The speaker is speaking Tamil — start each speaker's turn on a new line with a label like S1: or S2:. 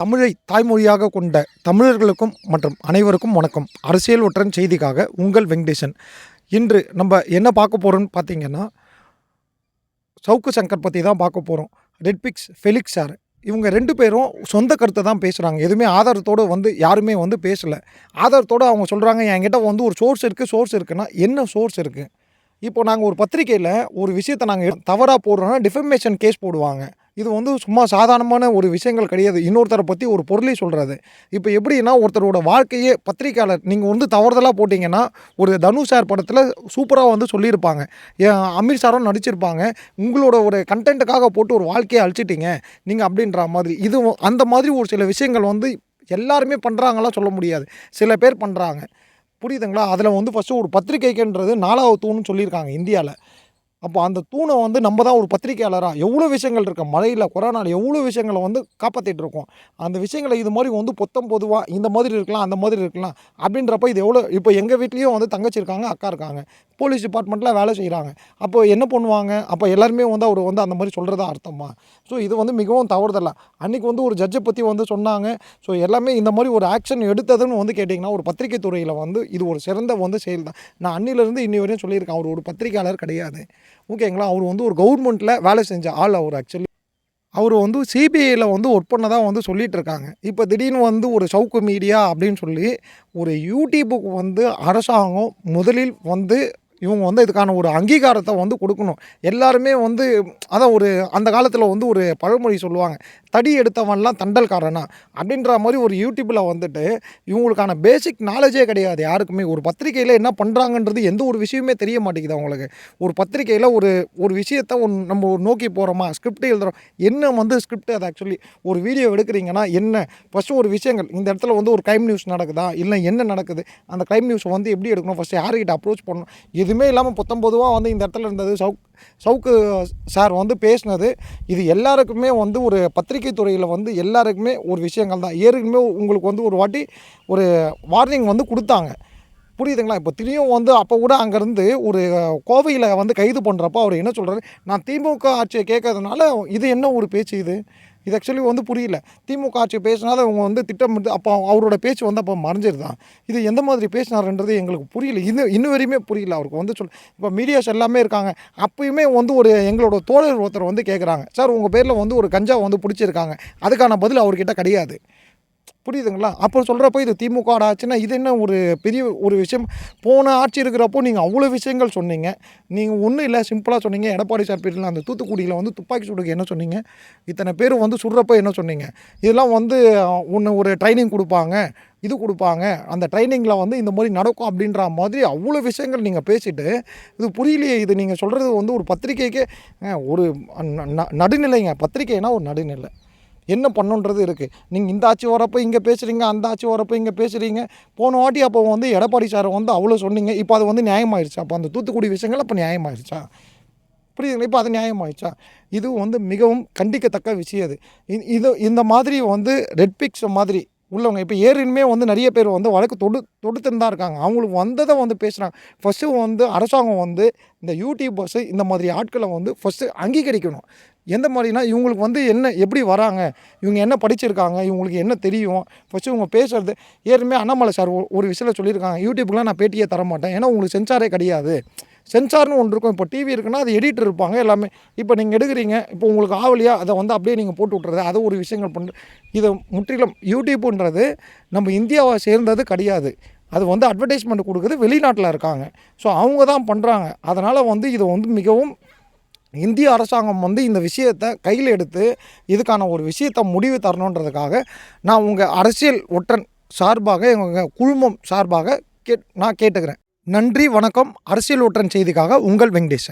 S1: தமிழை தாய்மொழியாக கொண்ட தமிழர்களுக்கும் மற்றும் அனைவருக்கும் வணக்கம். அரசியல் ஒற்றன் செய்திக்காக உங்கள் வெங்கடேசன். இன்று நம்ம என்ன பார்க்க போகிறோம்னு பார்த்தீங்கன்னா சவுக்கு சங்கர் பற்றி தான் பார்க்க போகிறோம் ரெட்பிக்ஸ் ஃபெலிக்ஸ் சார் இவங்க ரெண்டு பேரும் சொந்த கருத்தை தான் பேசுகிறாங்க எதுவுமே ஆதாரத்தோடு வந்து யாருமே வந்து பேசலை. ஆதாரத்தோடு அவங்க சொல்கிறாங்க என்கிட்ட வந்து ஒரு சோர்ஸ் இருக்குது சோர்ஸ் இருக்குன்னா என்ன சோர்ஸ் இருக்குது இப்போ நாங்கள் ஒரு பத்திரிக்கையில் ஒரு விஷயத்தை நாங்கள் தவறாக போடுறோன்னா டிஃபமேஷன் கேஸ் போடுவாங்க. இது வந்து சும்மா சாதாரணமான ஒரு விஷயங்கள் கிடையாது. இன்னொருத்தரை பற்றி ஒரு பொருளை சொல்கிறது இப்போ எப்படின்னா ஒருத்தரோட வாழ்க்கையே பத்திரிக்கையாளர் நீங்கள் வந்து தவறுதலாக போட்டிங்கன்னா ஒரு தனு சார் படத்தில் சூப்பராக வந்து சொல்லியிருப்பாங்க. அமீர் சாரும் நடிச்சிருப்பாங்க. உங்களோட ஒரு கண்டென்ட்டுக்காக போட்டு ஒரு வாழ்க்கையை அழிச்சிட்டிங்க. நீங்கள் அப்படின்ற மாதிரி. இது அந்த மாதிரி ஒரு சில விஷயங்கள் வந்து எல்லாருமே பண்ணுறாங்களாம் சொல்ல முடியாது. சில பேர் பண்ணுறாங்க புரியுதுங்களா? அதில் வந்து ஃபஸ்ட்டு ஒரு பத்திரிக்கைக்குன்றது நாலாவது தூணுன்னு சொல்லியிருக்காங்க இந்தியாவில் அப்போ அந்த தூணை வந்து நம்ம தான் ஒரு பத்திரிக்கையாளராக எவ்வளோ விஷயங்கள் இருக்க? மழையில் கொரோனாவில் எவ்வளோ விஷயங்களை வந்து காப்பாற்றிட்டு இருக்கோம்? அந்த விஷயங்களை இது மாதிரி வந்து பொத்தம் பொதுவாக இந்த மாதிரி இருக்கலாம் அந்த மாதிரி இருக்கலாம். அப்படின்றப்ப இது எவ்வளோ இப்போ எங்கள் வீட்லேயும் வந்து தங்கச்சி இருக்காங்க அக்கா இருக்காங்க. போலீஸ் டிபார்ட்மெண்ட்டில் வேலை செய்கிறாங்க அப்போ என்ன பண்ணுவாங்க? அப்போ எல்லாருமே வந்து அவர் வந்து அந்த மாதிரி சொல்கிறதா அர்த்தமா? ஸோ இது வந்து மிகவும் தவறுதல்ல அன்றைக்கி வந்து ஒரு ஜட்ஜை பற்றி வந்து சொன்னாங்க. ஸோ எல்லாமே இந்த மாதிரி ஒரு ஆக்ஷன் எடுத்ததுன்னு வந்து கேட்டிங்கன்னா ஒரு பத்திரிகை துறையில் வந்து இது ஒரு சிறந்த வந்து செயல் தான். நான் அன்னிலேருந்து இன்னி வரையும் சொல்லியிருக்கேன். அவர் ஒரு பத்திரிகையாளர் கிடையாது. ஓகேங்களா? அவர் வந்து ஒரு கவர்மெண்ட்டில் வேலை செஞ்ச ஆள் அவர் ஆக்சுவலி அவர் வந்து சிபிஐயில் வந்து ஒர்க் பண்ணதாக வந்து சொல்லிகிட்டு இருக்காங்க. இப்போ திடீர்னு வந்து ஒரு சவுக்கு மீடியா அப்படின்னு சொல்லி ஒரு யூடியூபுக்கு வந்து அரசாங்கம் முதலில் வந்து இவங்க வந்து இதுக்கான ஒரு அங்கீகாரத்தை வந்து கொடுக்கணும். எல்லாருமே வந்து அதான் ஒரு அந்த காலத்தில் வந்து ஒரு பழமொழி சொல்லுவாங்க. தடி எடுத்தவன்லாம் தண்டல்காரனா? அப்படின்ற மாதிரி ஒரு யூடியூப்பில் வந்துட்டு இவங்களுக்கான பேசிக் நாலேஜே கிடையாது யாருக்குமே. ஒரு பத்திரிக்கையில் என்ன பண்ணுறாங்கன்றது எந்த ஒரு விஷயமே தெரிய மாட்டேங்குது அவங்களுக்கு. ஒரு பத்திரிக்கையில் ஒரு ஒரு விஷயத்தை ஒன் நம்ம நோக்கி போகிறோமா ஸ்கிரிப்ட் எழுதுகிறோம் என்ன வந்து ஸ்கிரிப்ட் அது ஆக்சுவலி ஒரு வீடியோ எடுக்கிறீங்கன்னா என்ன? ஃபஸ்ட்டு ஒரு விஷயங்கள். இந்த இடத்துல வந்து ஒரு க்ரைம் நியூஸ் நடக்குதா? இல்லை என்ன நடக்குது? அந்த க்ரைம் நியூஸை வந்து எப்படி எடுக்கணும்? ஃபஸ்ட்டு யார்கிட்ட அப்ரோச் பண்ணணும்? இது எதுவுமே இல்லாமல் புத்தம் பொதுவாக வந்து இந்த இடத்துல இருந்தது. சவுக் சவுக்கு சார் வந்து பேசினது இது எல்லாருக்குமே வந்து ஒரு பத்திரிகை துறையில் வந்து எல்லாருக்குமே ஒரு விஷயங்கள் தான். ஏற்கனவே உங்களுக்கு வந்து ஒரு வாட்டி ஒரு வார்னிங் வந்து கொடுத்தாங்க. புரியுதுங்களா? இப்போ திரும்பியும் வந்து அப்போ கூட அங்கேருந்து ஒரு கோவையில் வந்து கைது பண்ணுறப்போ அவர் என்ன சொல்கிறாரு நான் திமுக ஆட்சியை கேட்கறதுனால இது என்ன ஒரு பேச்சு இது? இது ஆக்சுவலி வந்து புரியல. திமுக ஆட்சி பேசினாலும் அவங்க வந்து திட்டமிட்டு அப்போ அவரோட பேச்சு வந்து அப்போ மறைஞ்சிருதான். இது எந்த மாதிரி பேசினாருன்றது எங்களுக்கு புரியல. இன்னும் இன்ன வரையுமே புரியல. அவருக்கு வந்து சொல் இப்போ மீடியாஸ் எல்லாமே இருக்காங்க. அப்பயுமே வந்து ஒரு எங்களோட தோழர் ஒருத்தர் வந்து கேட்குறாங்க சார் உங்கள் பேரில் வந்து ஒரு கஞ்சா வந்து பிடிச்சிருக்காங்க. அதுக்கான பதில் அவர்கிட்ட கிடையாது. புரியுதுங்களா? அப்போ சொல்கிறப்போ இது திமுக ஆச்சுன்னா இது என்ன ஒரு பெரிய ஒரு விஷயம்? போன ஆட்சி இருக்கிறப்போ நீங்கள் அவ்வளோ விஷயங்கள் சொன்னீங்க. நீங்கள் ஒன்றும் இல்லை சிம்பிளாக சொன்னீங்க. எடப்பாடி சார் பேரில் அந்த தூத்துக்குடியில் வந்து துப்பாக்கி சுடுக்கு என்ன சொன்னீங்க? இத்தனை பேர் வந்து சுடுறப்போ என்ன சொன்னீங்க? இதெல்லாம் வந்து ஒன்று ஒரு ட்ரைனிங் கொடுப்பாங்க. இது கொடுப்பாங்க. அந்த ட்ரைனிங்கில் வந்து இந்த மாதிரி நடக்கும் அப்படின்ற மாதிரி அவ்வளோ விஷயங்கள் நீங்கள் பேசிட்டு இது புரியலையே இது நீங்கள் சொல்கிறது வந்து ஒரு பத்திரிக்கைக்கே ஒரு நடுநிலைங்க. பத்திரிகைனா ஒரு நடுநிலை. என்ன பண்ணுன்றது இருக்குது நீங்கள் இந்த ஆட்சி வரப்போ இங்கே பேசுகிறீங்க அந்த ஆட்சி வரப்போ இங்கே பேசுகிறீங்க போன வாட்டி அப்போ வந்து எடப்பாடி சார் வந்து அவ்வளோ சொன்னீங்க. இப்போ அது வந்து நியாயமாயிருச்சா? அப்போ அந்த தூத்துக்குடி விஷயங்கள் அப்போ நியாயமாயிருச்சா? புரியுதுங்களா? இப்போ அது நியாயமாயிடுச்சா இது வந்து மிகவும் கண்டிக்கத்தக்க விஷயம் அது. இது இந்த மாதிரி வந்து ரெட் பிக்ஸ் மாதிரி உள்ளவங்க. இப்போ ஏறினுமே வந்து நிறைய பேர் வந்து வழக்கு தொடு தொடுத்துன்னு தான் இருக்காங்க. அவங்களுக்கு வந்ததை வந்து பேசுகிறாங்க ஃபஸ்ட்டு வந்து அரசாங்கம் வந்து இந்த யூடியூபர்ஸு இந்த மாதிரி ஆட்களை வந்து ஃபஸ்ட்டு அங்கீகரிக்கணும். எந்த மாதிரினா இவங்களுக்கு வந்து என்ன எப்படி வராங்க? இவங்க என்ன படிச்சிருக்காங்க? இவங்களுக்கு என்ன தெரியும்? ஃபஸ்ட்டு இவங்க பேசுகிறது ஏற்கனவே அண்ணாமலை சார் ஒரு விஷயத்தில் சொல்லியிருக்காங்க. யூடியூப்லாம் நான் பேட்டியே தர மாட்டேன் ஏன்னா உங்களுக்கு சென்சாரே கிடையாது. சென்சார்னு ஒன்று இருக்கும். இப்போ டிவி இருக்குன்னா அது எடிட்டர் இருப்பாங்க எல்லாமே. இப்போ நீங்கள் எடுக்கிறீங்க இப்போ உங்களுக்கு ஆவலியா அதை வந்து அப்படியே நீங்கள் போட்டு விட்றது அதை ஒரு விஷயங்கள் பண்ணுற இதை முற்றிலும் யூடியூப்புன்றது நம்ம இந்தியாவை சேர்ந்தது கிடையாது. அது வந்து அட்வர்டைஸ்மெண்ட் கொடுக்குறது வெளிநாட்டில் இருக்காங்க. ஸோ அவங்க தான் பண்ணுறாங்க அதனால் வந்து இதை வந்து மிகவும் இந்திய அரசாங்கம் வந்து இந்த விஷயத்தை கையில் எடுத்து இதுக்கான ஒரு விஷயத்தை முடிவு தரணுன்றதுக்காக நான் உங்கள் அரசியல் ஒற்றன் சார்பாக எங்கள் குழுமம் சார்பாக கேட் நான் கேட்டுக்கிறேன். நன்றி வணக்கம். அரசியல் ஒற்றன் செய்திக்காக உங்கள் வெங்கடேசன்.